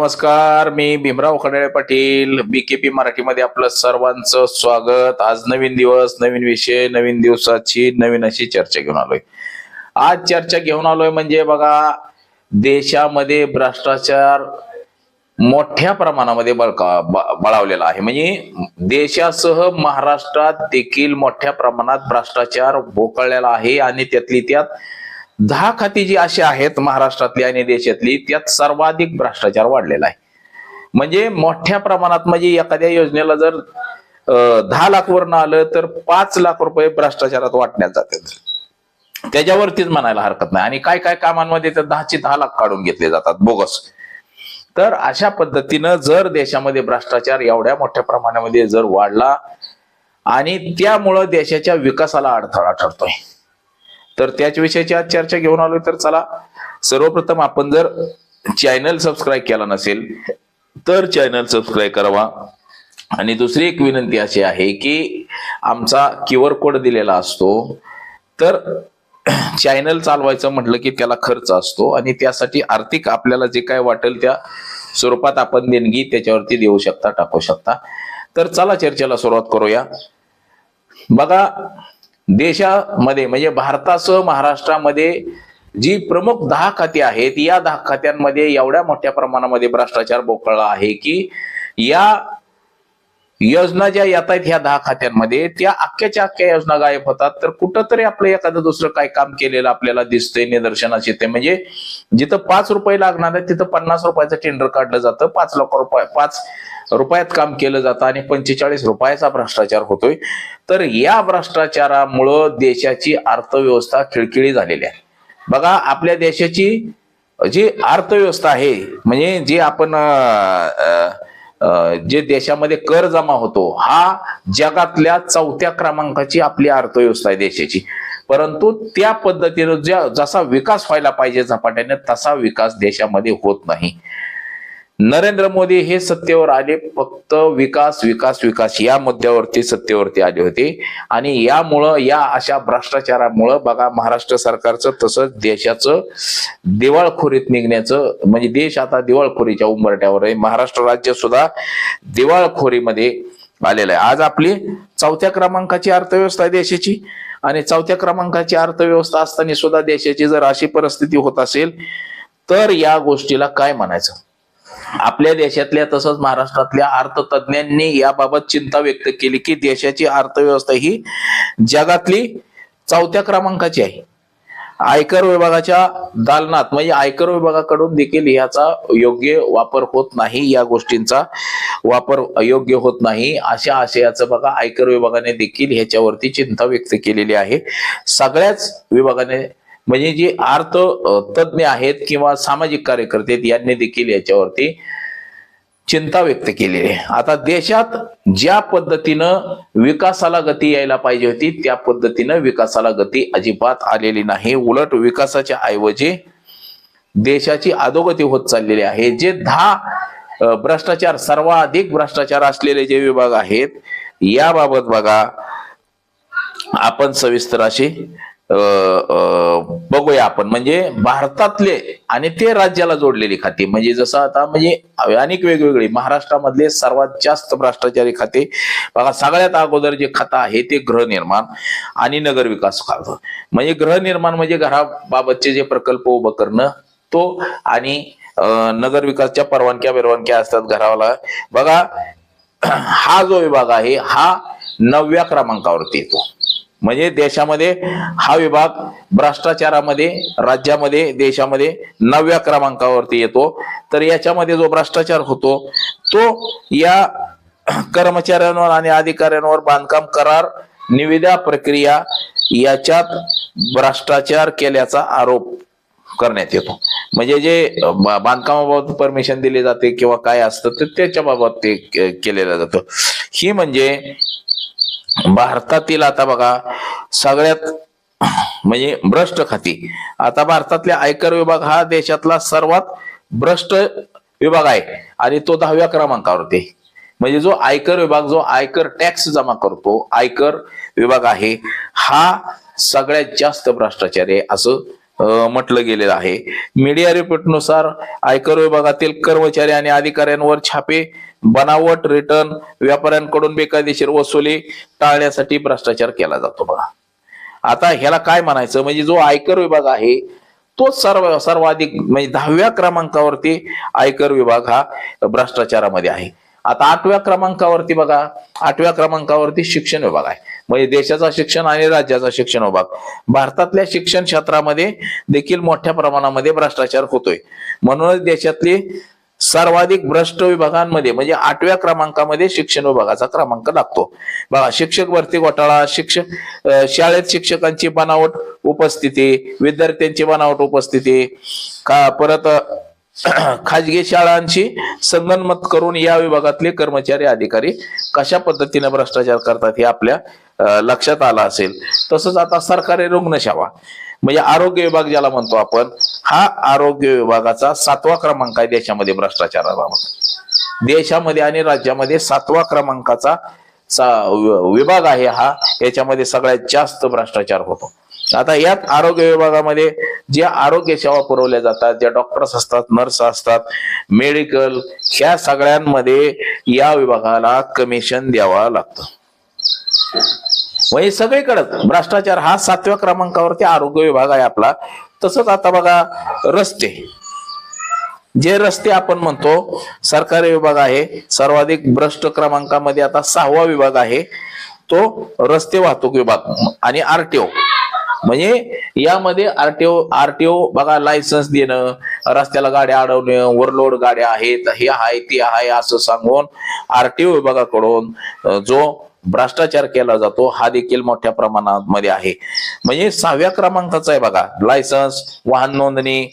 नमस्कार मी भीमराव खंडाळे पाटील. बीकेपी मराठीमध्ये आपलं सर्वांचं स्वागत. आज नवीन दिवस नवीन विषय नवीन दिवसाची नवीन अशी चर्चा घेऊन आलोय. आज चर्चा घेऊन आलोय म्हणजे बघा देशामध्ये भ्रष्टाचार मोठ्या प्रमाणामध्ये बळका बळावलेला आहे. म्हणजे देशासह महाराष्ट्रात देखील मोठ्या प्रमाणात भ्रष्टाचार भोकळलेला आहे आणि त्यातली त्यात दहा खाती जी अशी आहेत महाराष्ट्रातली आणि देशातली त्यात सर्वाधिक भ्रष्टाचार वाढलेला आहे. म्हणजे मोठ्या प्रमाणात म्हणजे एखाद्या योजनेला जर दहा लाख वरनं आलं तर पाच लाख रुपये भ्रष्टाचारात वाटण्यात जातात. त्याच्यावरतीच म्हणायला हरकत नाही. आणि काय काय कामांमध्ये तर दहाचे दहा लाख काढून घेतले जातात बोगस. तर अशा पद्धतीनं जर देशामध्ये भ्रष्टाचार एवढ्या मोठ्या प्रमाणामध्ये जर वाढला आणि त्यामुळं देशाच्या विकासाला अडथळा ठरतोय. तर त्याच विषयाची आज चर्चा घेऊन आलोय तर चला सर्वप्रथम आपण जर चॅनल सबस्क्राईब केला नसेल तर चॅनल सबस्क्राईब करावा. आणि दुसरी एक विनंती अशी आहे की आमचा क्यू आर कोड दिलेला असतो तर चॅनल चालवायचं म्हटलं की त्याला खर्च असतो आणि त्यासाठी आर्थिक आपल्याला जे काय वाटेल त्या स्वरूपात आपण देणगी त्याच्यावरती देऊ शकता टाकू शकता. तर चला चर्चेला सुरुवात करूया. बघा देशामध्ये म्हणजे भारतासह महाराष्ट्रामध्ये जी प्रमुख दहा खाती आहेत या दहा खात्यांमध्ये एवढ्या मोठ्या प्रमाणामध्ये भ्रष्टाचार बोकळला आहे की या योजना ज्या येत आहेत ह्या दहा खात्यांमध्ये त्या अख्ख्याच्या अख्ख्या योजना गायब होतात. तर कुठंतरी आपलं एखादं दुसरं काय काम केलेलं आपल्याला दिसतंय निदर्शनास येते म्हणजे जिथं पाच रुपये लागणार आहे तिथं पन्नास रुपयाचं टेंडर काढलं जातं. पाच लाख रुपये पाच रुपयात काम केलं जातं आणि पंचेचाळीस रुपयाचा भ्रष्टाचार होतोय. तर या भ्रष्टाचारामुळं देशाची अर्थव्यवस्था खिळखिळी झालेली आहे. बघा आपल्या देशाची जी अर्थव्यवस्था आहे म्हणजे जी आपण अं, जे देशामध्ये कर जमा होतो हा जगातल्या चौथ्या क्रमांकाची आपली अर्थव्यवस्था आहे देशाची. परंतु त्या पद्धतीनं ज्या जसा विकास व्हायला पाहिजे झपाट्याने तसा विकास देशामध्ये होत नाही. नरेंद्र मोदी हे सत्तेवर आले फक्त विकास विकास विकास या मुद्द्यावरती सत्तेवरती आले होते. आणि यामुळं या अशा भ्रष्टाचारामुळं बघा महाराष्ट्र सरकारचं तसंच देशाचं दिवाळखोरीत निघण्याचं म्हणजे देश आता दिवाळखोरीच्या उंबरट्यावर आहे. महाराष्ट्र राज्य सुद्धा दिवाळखोरीमध्ये आलेलं आहे. आज आपली चौथ्या क्रमांकाची अर्थव्यवस्था आहे देशाची. आणि चौथ्या क्रमांकाची अर्थव्यवस्था असताना सुद्धा देशाची जर अशी परिस्थिती होत असेल तर या गोष्टीला काय म्हणायचं? आपल्या देशातल्या तसंच महाराष्ट्रातल्या अर्थतज्ञांनी याबाबत चिंता व्यक्त केली की देशाची अर्थव्यवस्था ही जगातली चौथ्या क्रमांकाची आहे. आयकर विभागाच्या दालनात म्हणजे आयकर विभागाकडून देखील याचा योग्य वापर होत नाही या गोष्टींचा वापर योग्य होत नाही अशा आशयाचं बघा आयकर विभागाने देखील ह्याच्यावरती चिंता व्यक्त केलेली आहे. सगळ्याच विभागाने म्हणजे जे अर्थ तज्ज्ञ तज्ञ आहेत किंवा सामाजिक कार्यकर्ते आहेत, यांनी देखील याच्यावरती चिंता व्यक्त केलेली आहे. आता देशात ज्या पद्धतीनं विकासाला गती यायला पाहिजे होती त्या पद्धतीनं विकासाला गती अजिबात आलेली नाही. उलट विकासाच्या ऐवजी देशाची अधोगती होत चाललेली आहे. जे दहा भ्रष्टाचार सर्वाधिक भ्रष्टाचार असलेले जे विभाग आहेत याबाबत बघा आपण सविस्तर अशी बघूया आपण. म्हणजे भारतातले आणि ते राज्याला जोडलेली खाती. म्हणजे जसं आता म्हणजे अनेक वेगवेगळी महाराष्ट्रामधले सर्वात जास्त भ्रष्टाचारी खाते. बघा सगळ्यात अगोदर जे खातं आहे ते गृहनिर्माण आणि नगर विकास खातं. म्हणजे गृहनिर्माण म्हणजे घराबाबतचे जे प्रकल्प उभं करणं तो आणि नगर विकासच्या परवानग्या बिरवानग्या असतात घराला बघा हा जो विभाग आहे हा नवव्या क्रमांकावरती येतो. म्हणजे देशामध्ये हा विभाग भ्रष्टाचारामध्ये राज्यामध्ये देशामध्ये नवव्या क्रमांकावरती येतो. तर याच्यामध्ये जो भ्रष्टाचार होतो तो या कर्मचाऱ्यांवर आणि अधिकाऱ्यांवर बांधकाम करार निविदा प्रक्रिया याच्यात भ्रष्टाचार केल्याचा आरोप करण्यात येतो. म्हणजे जे बांधकामाबाबत परमिशन दिली जाते किंवा काय असतं तर त्याच्याबाबत ते केलेलं जातं. ही म्हणजे भारतातील आता बघा सगळ्यात म्हणजे भ्रष्ट खाती. आता भारतातल्या आयकर विभाग हा देशातला सर्वात भ्रष्ट विभाग आहे आणि तो दहाव्या क्रमांकावरती होते म्हणजे जो आयकर विभाग जो आयकर टॅक्स जमा करतो आयकर विभाग आहे हा सगळ्यात जास्त भ्रष्टाचार आहे असं म्हटलं गेलेलं आहे. मीडिया रिपोर्टनुसार आयकर विभागातील कर्मचारी आणि अधिकाऱ्यांवर छापे बनावट रिटर्न व्यापाऱ्यांकडून बेकायदेशीर वसुली टाळण्यासाठी भ्रष्टाचार केला जातो बघा. आता ह्याला काय म्हणायचं? म्हणजे जो आयकर विभाग आहे तो सर्व सर्वाधिक म्हणजे दहाव्या क्रमांकावरती आयकर विभाग हा भ्रष्टाचारामध्ये आहे. आता आठव्या क्रमांकावरती बघा. आठव्या क्रमांकावरती शिक्षण विभाग आहे. म्हणजे देशाचा शिक्षण आणि राज्याचा शिक्षण विभाग. भारतातल्या शिक्षण क्षेत्रामध्ये देखील मोठ्या प्रमाणामध्ये भ्रष्टाचार होतोय. म्हणूनच देशातली सर्वाधिक भ्रष्ट विभागांमध्ये म्हणजे आठव्या क्रमांकामध्ये शिक्षण विभागाचा क्रमांक लागतो. बघा शिक्षक भरती घोटाळा शिक्षक शाळेत शिक्षकांची बनावट उपस्थिती विद्यार्थ्यांची बनावट उपस्थिती का परत खाजगी शाळांची संगनमत करून या विभागातले कर्मचारी अधिकारी कशा पद्धतीने भ्रष्टाचार करतात हे आपल्या लक्षात आलं असेल. तसंच आता सरकारी रुग्णसेवा म्हणजे आरोग्य विभाग ज्याला म्हणतो आपण हा आरोग्य विभागाचा सातवा क्रमांक आहे देशामध्ये भ्रष्टाचाराबाबत. देशामध्ये आणि राज्यामध्ये सातवा क्रमांकाचा विभाग आहे हा याच्यामध्ये सगळ्यात जास्त भ्रष्टाचार होतो. आता यात आरोग्य विभागामध्ये ज्या आरोग्य सेवा पुरवल्या जातात ज्या डॉक्टर्स असतात नर्स असतात मेडिकल ह्या सगळ्यांमध्ये या विभागाला कमिशन द्यावं लागतं. म्हणजे सगळीकडं भ्रष्टाचार हा सातव्या क्रमांकावरती आरोग्य विभाग आहे आपला. तसंच आता बघा रस्ते. जे रस्ते आपण म्हणतो सरकारी विभाग आहे सर्वाधिक भ्रष्ट क्रमांकामध्ये आता सहावा विभाग आहे तो रस्ते वाहतूक विभाग आणि आरटीओ म्हणजे यामध्ये आरटीओ आरटीओ बघा लायसन्स देणं रस्त्याला गाड्या अडवणं ओव्हरलोड गाड्या आहेत हे आहे ते आहे असं सांगून आरटीओ विभागाकडून जो भ्रष्टाचार केला जातो हा देखील मोठ्या प्रमाणामध्ये आहे. म्हणजे सहाव्या क्रमांकाचा आहे बघा. लायसन्स वाहन नोंदणी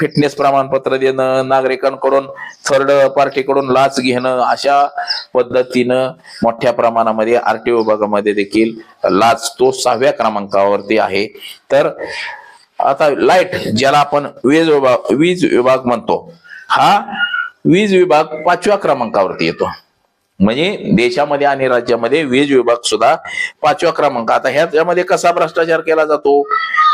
फिटनेस प्रमाणपत्र देणं नागरिकांकडून थर्ड पार्टीकडून लाच घेणं अशा पद्धतीनं मोठ्या प्रमाणामध्ये आरटीओ विभागामध्ये देखील लाच तो सहाव्या क्रमांकावरती आहे. तर आता लाइट ज्याला आपण वीज विभाग वीज विभाग म्हणतो हा वीज विभाग पाचव्या क्रमांकावरती येतो. म्हणजे देशामध्ये आणि राज्यामध्ये वीज विभाग सुद्धा पाचव्या क्रमांक. आता ह्याच्यामध्ये कसा भ्रष्टाचार केला जातो?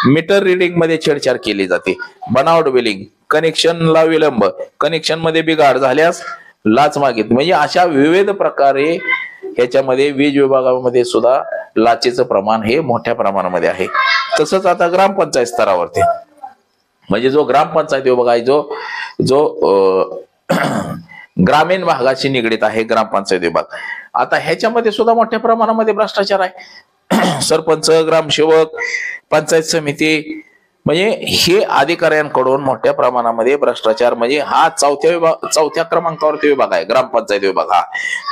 मीटर रिडिंगमध्ये छेडछाड केली जाते. बनावट बिलिंग कनेक्शनला विलंब कनेक्शनमध्ये बिघाड झाल्यास लाच मागित. म्हणजे अशा विविध प्रकारे ह्याच्यामध्ये वीज विभागामध्ये सुद्धा लाचेचं प्रमाण हे मोठ्या प्रमाणामध्ये आहे. तसंच आता ग्रामपंचायत स्तरावरती. म्हणजे जो ग्रामपंचायत विभाग आहे जो जो ग्रामीण भागाशी निगडीत आहे ग्रामपंचायत विभाग. आता ह्याच्यामध्ये सुद्धा मोठ्या प्रमाणामध्ये भ्रष्टाचार आहे. सरपंच ग्रामसेवक पंचायत समिती म्हणजे हे अधिकाऱ्यांकडून मोठ्या प्रमाणामध्ये भ्रष्टाचार म्हणजे हा चौथ्या विभाग चौथ्या क्रमांकावरती विभाग आहे ग्रामपंचायत विभाग हा.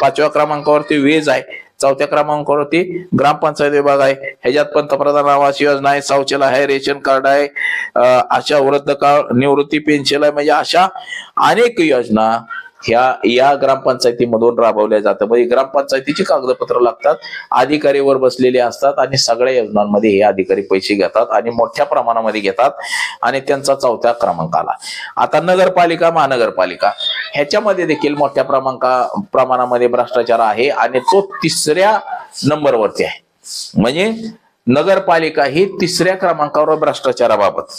पाचव्या क्रमांकावरती वीज आहे चौथ्या क्रमांकावरती ग्रामपंचायत विभाग आहे. ह्याच्यात पंतप्रधान आवास योजना आहे शौचालय आहे रेशन कार्ड आहे अशा वृद्ध काळ निवृत्ती पेन्शन आहे म्हणजे अशा अनेक योजना ह्या या ग्रामपंचायतीमधून राबवल्या जातात म्हणजे ग्रामपंचायतीची कागदपत्र लागतात अधिकारीवर बसलेले असतात आणि सगळ्या योजनांमध्ये हे अधिकारी पैसे घेतात आणि मोठ्या प्रमाणामध्ये घेतात आणि त्यांचा चौथ्या क्रमांक आला आता नगरपालिका महानगरपालिका ह्याच्यामध्ये देखील मोठ्या क्रमांका प्रमाणामध्ये भ्रष्टाचार आहे आणि तो तिसऱ्या नंबरवरती आहे. म्हणजे नगरपालिका ही तिसऱ्या क्रमांकावर भ्रष्टाचाराबाबत.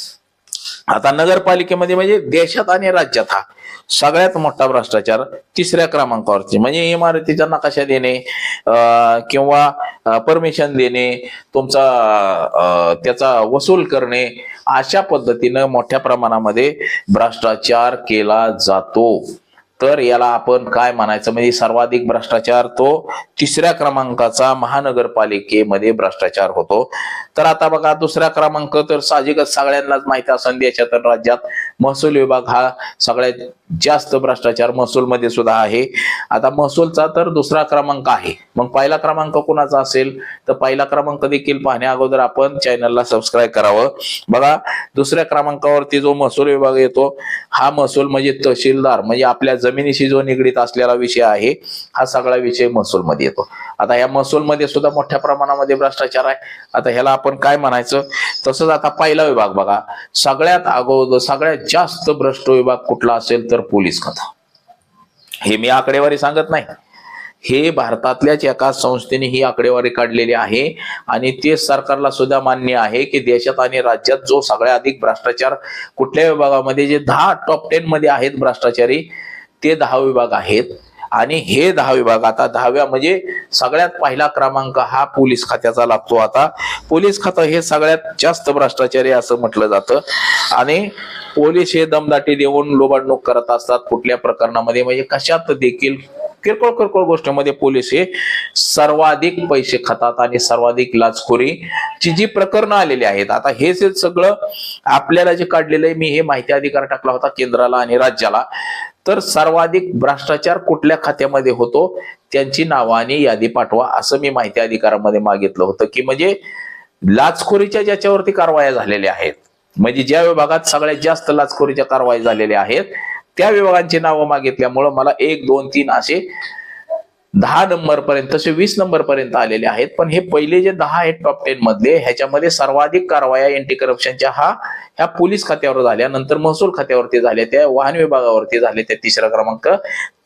आता नगरपालिकेमध्ये म्हणजे देशात आणि राज्यात हा सगळ्यात मोठा भ्रष्टाचार तिसऱ्या क्रमांकावरती. म्हणजे इमारतीचा नकाशा देणे किंवा परमिशन देणे तुमचा त्याचा वसूल करणे अशा पद्धतीनं मोठ्या प्रमाणामध्ये भ्रष्टाचार केला जातो. तर याला आपण काय म्हणायचं? म्हणजे सर्वाधिक भ्रष्टाचार तो तिसऱ्या क्रमांकाचा महानगरपालिकेमध्ये भ्रष्टाचार होतो. तर आता बघा दुसरा क्रमांक तर साहजिकच सगळ्यांनाच माहिती असेल देशात तर राज्यात. महसूल विभाग हा सगळ्यात जास्त भ्रष्टाचार महसूल मध्ये सुद्धा आहे. आता महसूलचा तर दुसरा क्रमांक आहे. मग पहिला क्रमांक कोणाचा असेल? तर पहिला क्रमांक देखील पाहण्या अगोदर आपण चॅनलला सबस्क्राईब करावं. बघा दुसऱ्या क्रमांकावरती जो महसूल विभाग येतो हा महसूल म्हणजे तहसीलदार म्हणजे आपल्या जमिनीशी जो निगडीत असलेला विषय आहे हा सगळा विषय महसूलमध्ये येतो. आता या महसूलमध्ये सुद्धा मोठ्या प्रमाणामध्ये भ्रष्टाचार आहे. आता ह्याला आपण काय म्हणायचं? तसंच आता पहिला विभाग बघा. सगळ्यात अगोदर सगळ्यात जास्त भ्रष्ट विभाग कुठला असेल तर पोलीस कथा. हे मी आकडेवारी सांगत नाही. हे भारतातल्याच एका संस्थेने ही आकडेवारी काढलेली आहे आणि ते सरकारला सुद्धा मान्य आहे की देशात आणि राज्यात जो सगळ्या अधिक भ्रष्टाचार कुठल्या विभागामध्ये जे दहा टॉप टेन मध्ये आहेत भ्रष्टाचारी ते दहा विभाग आहेत. आणि हे दहा विभाग आता दहाव्या म्हणजे सगळ्यात पहिला क्रमांक हा पोलीस खात्याचा लागतो आता. पोलीस खातं हे सगळ्यात जास्त भ्रष्टाचारी असं म्हटलं जातं. आणि पोलीस हे दमदाटी देऊन लोबाडणूक करत असतात कुठल्या प्रकरणामध्ये. म्हणजे कशात देखील किरकोळ किरकोळ गोष्टीमध्ये पोलीस हे सर्वाधिक पैसे खातात आणि सर्वाधिक लाचखोरी ची जी प्रकरणं आलेली आहेत. आता हे सगळं आपल्याला जे काढलेलं आहे मी हे माहिती अधिकार टाकला होता केंद्राला आणि राज्याला. तर सर्वाधिक भ्रष्टाचार कुठल्या खात्यामध्ये होतो? त्यांची नावं आणि यादी पाठवा असं मी माहिती अधिकारामध्ये मागितलं होतं की म्हणजे लाचखोरीच्या ज्याच्यावरती कारवाया झालेल्या आहेत म्हणजे ज्या विभागात सगळ्यात जास्त लाचखोरीच्या कारवाई झालेल्या आहेत त्या विभागांची नावं मागितल्यामुळं मला एक दोन तीन असे दहा नंबर पर्यंत तसे वीस नंबर पर्यंत आलेले आहेत. पण हे पहिले जे दहा आहेत टॉप टेन मधले ह्याच्यामध्ये सर्वाधिक कारवाया अँटी करप्शनच्या हा ह्या पोलीस खात्यावर झाल्या. नंतर महसूल खात्यावरती झाल्या त्या वाहन विभागावरती झाले त्या तिसरा क्रमांक.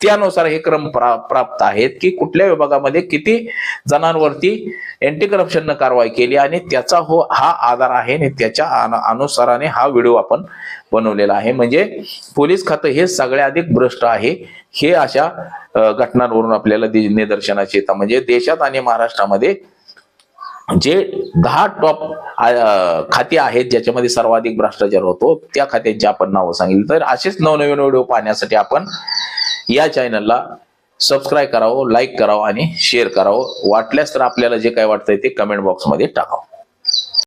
त्यानुसार हे क्रम प्रा- प्राप्त आहेत की कुठल्या विभागामध्ये किती जणांवरती अँटी करप्शननं कारवाई केली आणि त्याचा हो हा आधार आहे आणि त्याच्या अनुसाराने हा व्हिडिओ आपण बनवलेला आहे. म्हणजे पोलीस खातं हे सगळ्या अधिक भ्रष्ट आहे. हे अशा घटनांवरून आपल्याला दि- निदर्शनास येतं म्हणजे देशात आणि महाराष्ट्रामध्ये जे दहा टॉप खाते आहेत ज्याच्यामध्ये सर्वाधिक भ्रष्टाचार होतो त्या खात्यांची आपण नावं सांगितली. तर असेच नवनवीन व्हिडिओ पाहण्यासाठी आपण या चॅनलला सबस्क्राईब करावं लाईक करावं आणि शेअर करावं. वाटल्यास तर आपल्याला जे काय वाटतंय ते कमेंट बॉक्समध्ये टाकावं.